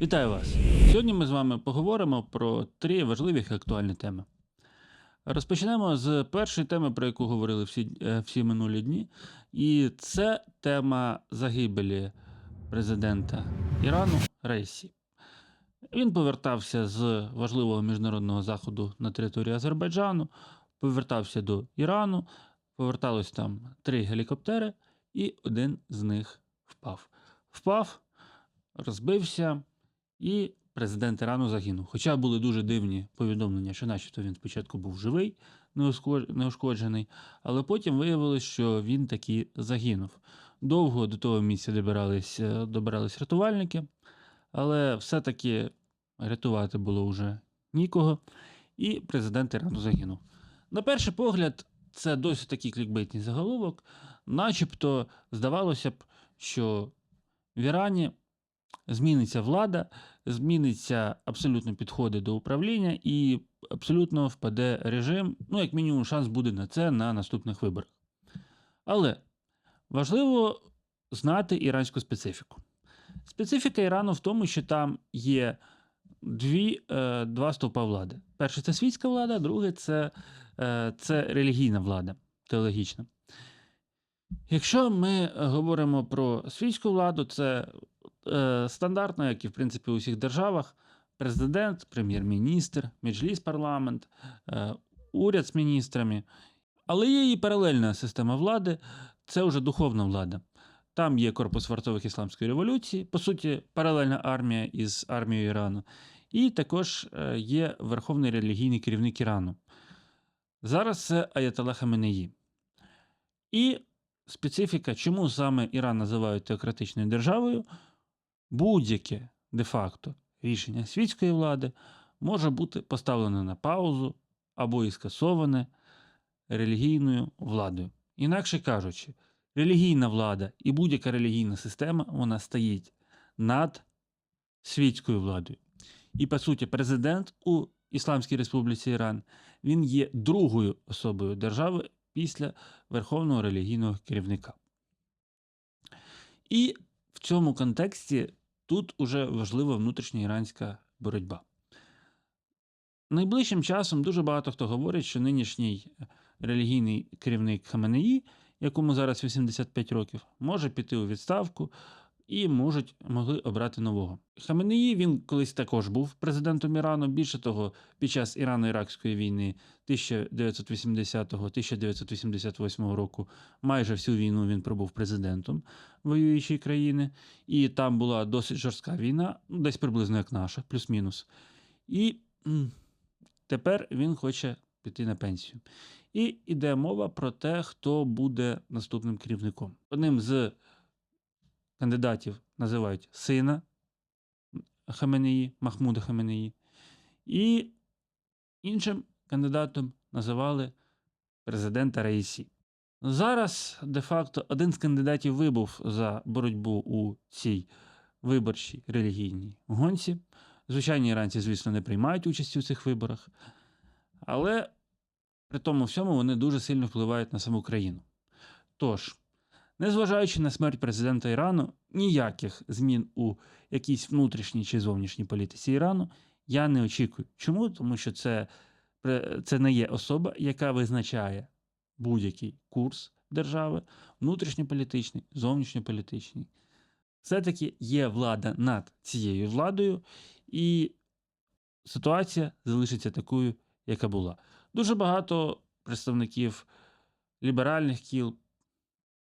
Вітаю вас! Сьогодні ми з вами поговоримо про три важливі актуальні теми. Розпочнемо з першої теми, про яку говорили всі, е, всі минулі дні, і це тема загибелі президента Ірану Рейсі. Він повертався з важливого міжнародного заходу на території Азербайджану, повертався до Ірану, поверталось там три гелікоптери, і один з них впав. Впав, розбився, і президент Ірану загинув. Хоча були дуже дивні повідомлення, що начебто він спочатку був живий, неушкоджений, але потім виявилось, що він таки загинув. Довго до того місця добирались, е, добирались рятувальники, але все-таки рятувати було вже нікого, і президент Ірану загинув. На перший погляд, це досить такий клікбейтний заголовок, начебто здавалося б, що в Ірані зміниться влада, зміниться абсолютно підходи до управління і абсолютно впаде режим. Ну, як мінімум, шанс буде на це на наступних виборах. Але важливо знати іранську специфіку. Специфіка Ірану в тому, що там є дві, е, два стовпа влади. Перше це світська влада, друге це, е, це релігійна влада, теологічна. Якщо ми говоримо про світську владу, це стандартно, як і в принципі у всіх державах, президент, прем'єр-міністр, меджліс парламент, е, уряд з міністрами. Але є і паралельна система влади, це вже духовна влада. Там є корпус вартових ісламської революції, по суті, паралельна армія із армією Ірану, і також е, є верховний релігійний керівник Ірану. Зараз це Аятолла Хаменеї. І специфіка, чому саме Іран називають теократичною державою, будь-яке де-факто рішення світської влади може бути поставлене на паузу або і скасоване релігійною владою. Інакше кажучи, релігійна влада і будь-яка релігійна система вона стоїть над світською владою. І по суті, президент у Ісламській Республіці Іран він є другою особою держави після верховного релігійного керівника. І в цьому контексті тут уже важлива внутрішня іранська боротьба. Найближчим часом дуже багато хто говорить, що нинішній релігійний керівник Хаменеї, якому зараз 85 років, може піти у відставку і можуть могли обрати нового. Хаменеї він колись також був президентом Ірану. Більше того, під час Ірано-Іракської війни 1980-1988 року майже всю війну він пробув президентом воюючої країни, і там була досить жорстка війна, ну, десь приблизно як наша, плюс-мінус. І тепер він хоче піти на пенсію. І йде мова про те, хто буде наступним керівником. Одним з кандидатів називають сина Хаменеї, Махмуда Хаменеї, і іншим кандидатом називали президента Раїсі. Зараз, де-факто, один з кандидатів вибув за боротьбу у цій виборчій релігійній гонці. Звичайні іранці, звісно, не приймають участі у цих виборах, але при тому всьому вони дуже сильно впливають на саму країну. Тож, незважаючи на смерть президента Ірану, ніяких змін у якійсь внутрішній чи зовнішній політиці Ірану я не очікую. Чому? Тому що це, це не є особа, яка визначає будь-який курс держави, внутрішньополітичний, зовнішньополітичний. Все-таки є влада над цією владою, і ситуація залишиться такою, яка була. Дуже багато представників ліберальних кіл,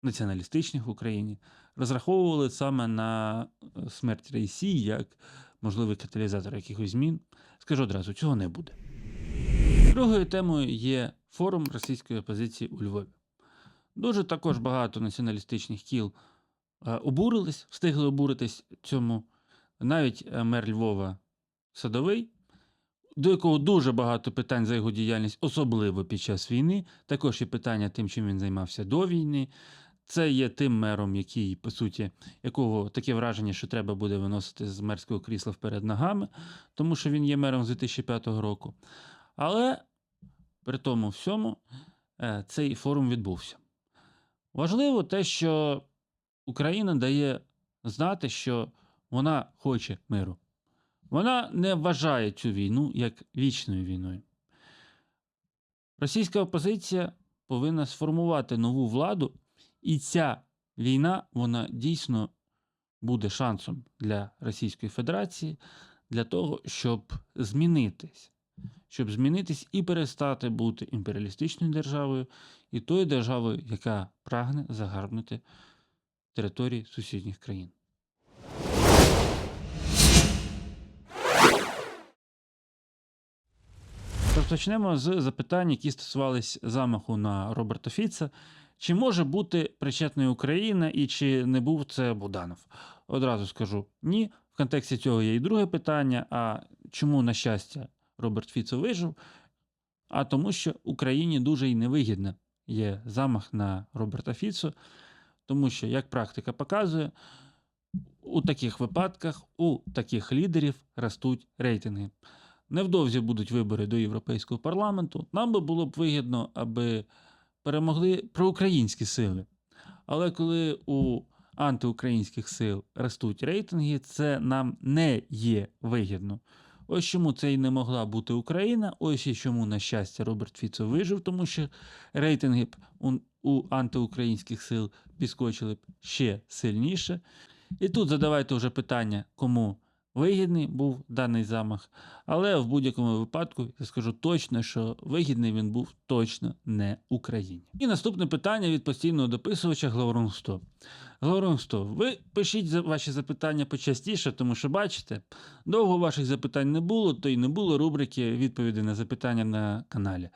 націоналістичних в Україні розраховували саме на е, смерть Рейсі як можливий каталізатор якихось змін. Скажу одразу, цього не буде. Другою темою є форум російської опозиції у Львові. Дуже також багато націоналістичних кіл е, обурились, встигли обуритись цьому. Навіть е, мер Львова Садовий, до якого дуже багато питань за його діяльність, особливо під час війни. Також є питання тим, чим він займався до війни. Це є тим мером, який, по суті, якого таке враження, що треба буде виносити з мерського крісла вперед ногами, тому що він є мером з 2005 року. Але при тому всьому е, цей форум відбувся. Важливо те, що Україна дає знати, що вона хоче миру. Вона не вважає цю війну як вічною війною. Російська опозиція повинна сформувати нову владу, і ця війна вона дійсно буде шансом для Російської Федерації для того, щоб змінитись, щоб змінитись і перестати бути імперіалістичною державою і тою державою, яка прагне загарбнути території сусідніх країн. Розпочнемо з запитань, які стосувались замаху на Роберта Фіца. Чи може бути причетною Україна і чи не був це Буданов? Одразу скажу ні. В контексті цього є і друге питання: а чому, на щастя, Роберт Фіцо вижив? А тому, що Україні дуже і невигідно є замах на Роберта Фіцо, тому що, як практика показує, у таких випадках у таких лідерів ростуть рейтинги. Невдовзі будуть вибори до Європейського парламенту. Нам би було б вигідно, аби перемогли проукраїнські сили. Але коли у антиукраїнських сил ростуть рейтинги, це нам не є вигідно. Ось чому це і не могла бути Україна. Ось і чому, на щастя, Роберт Фіцо вижив, тому що рейтинги у антиукраїнських сил підскочили б ще сильніше. І тут задавайте вже питання, кому вигідний був даний замах. Але в будь-якому випадку я скажу точно, що вигідний він був точно не Україні. І наступне питання від постійного дописувача Глаурунг 100. Глаурунг 100, ви пишіть ваші запитання почастіше, тому що бачите, довго ваших запитань не було, то й не було рубрики відповіді на запитання на каналі.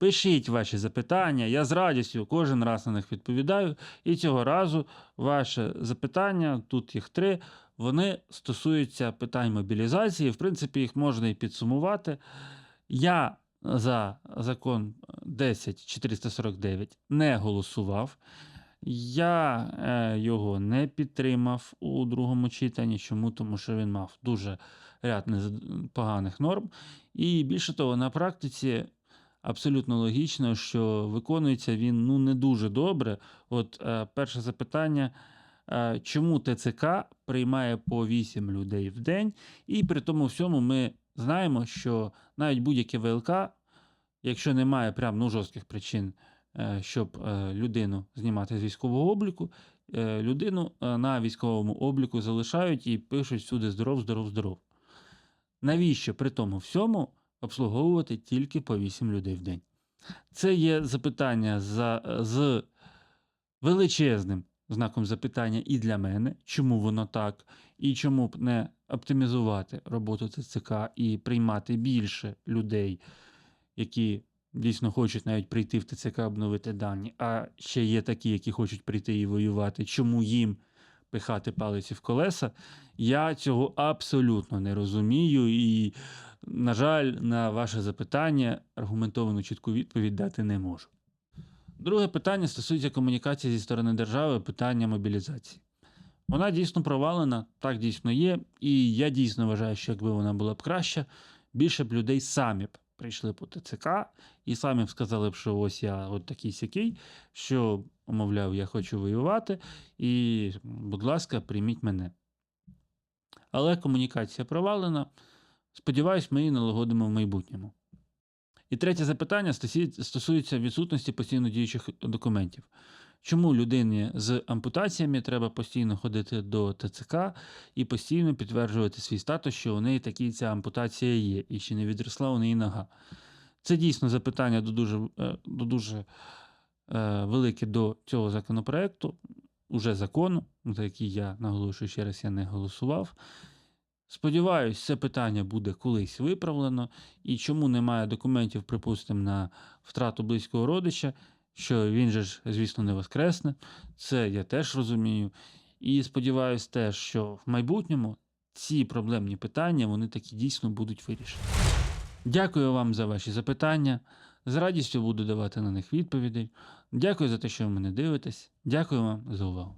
Пишіть ваші запитання, я з радістю кожен раз на них відповідаю. І цього разу ваше запитання, тут їх три, вони стосуються питань мобілізації. В принципі, їх можна і підсумувати. Я за закон 10449 не голосував. Я е, його не підтримав у другому читанні. Чому? Тому що він мав дуже ряд поганих норм. І більше того, на практиці абсолютно логічно, що виконується він ну, не дуже добре. От е, перше запитання. е, Чому ТЦК приймає по 8 людей в день, і при тому всьому ми знаємо, що навіть будь-яке ВЛК, якщо немає прям ну, жорстких причин, е, щоб людину знімати з військового обліку, людину на військовому обліку залишають і пишуть всюди здоров, здоров, здоров. Навіщо при тому всьому обслуговувати тільки по 8 людей в день? Це є запитання за, з величезним знаком запитання і для мене, чому воно так, і чому б не оптимізувати роботу ТЦК і приймати більше людей, які дійсно хочуть навіть прийти в ТЦК обновити дані, а ще є такі, які хочуть прийти і воювати. Чому їм пихати палиці в колеса? Я цього абсолютно не розумію і, на жаль, на ваше запитання аргументовану чітку відповідь дати не можу. Друге питання стосується комунікації зі сторони держави, питання мобілізації. Вона дійсно провалена, так дійсно є, і я дійсно вважаю, що якби вона була б краща, більше б людей самі б прийшли по ТЦК і самі б сказали б, що ось я от такий сякий, що, мовляв, я хочу воювати, і, будь ласка, прийміть мене. Але комунікація провалена. Сподіваюсь, ми її налагодимо в майбутньому. І третє запитання стосується відсутності постійно діючих документів. Чому людині з ампутаціями треба постійно ходити до ТЦК і постійно підтверджувати свій статус, що у неї такі ця ампутація є, і ще не відросла у неї нога? Це дійсно запитання до дуже, е, до дуже е, велике до цього законопроекту, уже закону, за який я наголошую ще раз, я не голосував. Сподіваюсь, це питання буде колись виправлено. І чому немає документів, припустимо, на втрату близького родича, що він же ж, звісно, не воскресне. Це я теж розумію. І сподіваюсь теж, що в майбутньому ці проблемні питання вони таки дійсно будуть вирішені. Дякую вам за ваші запитання. З радістю буду давати на них відповіді. Дякую за те, що ви мене дивитесь. Дякую вам за увагу.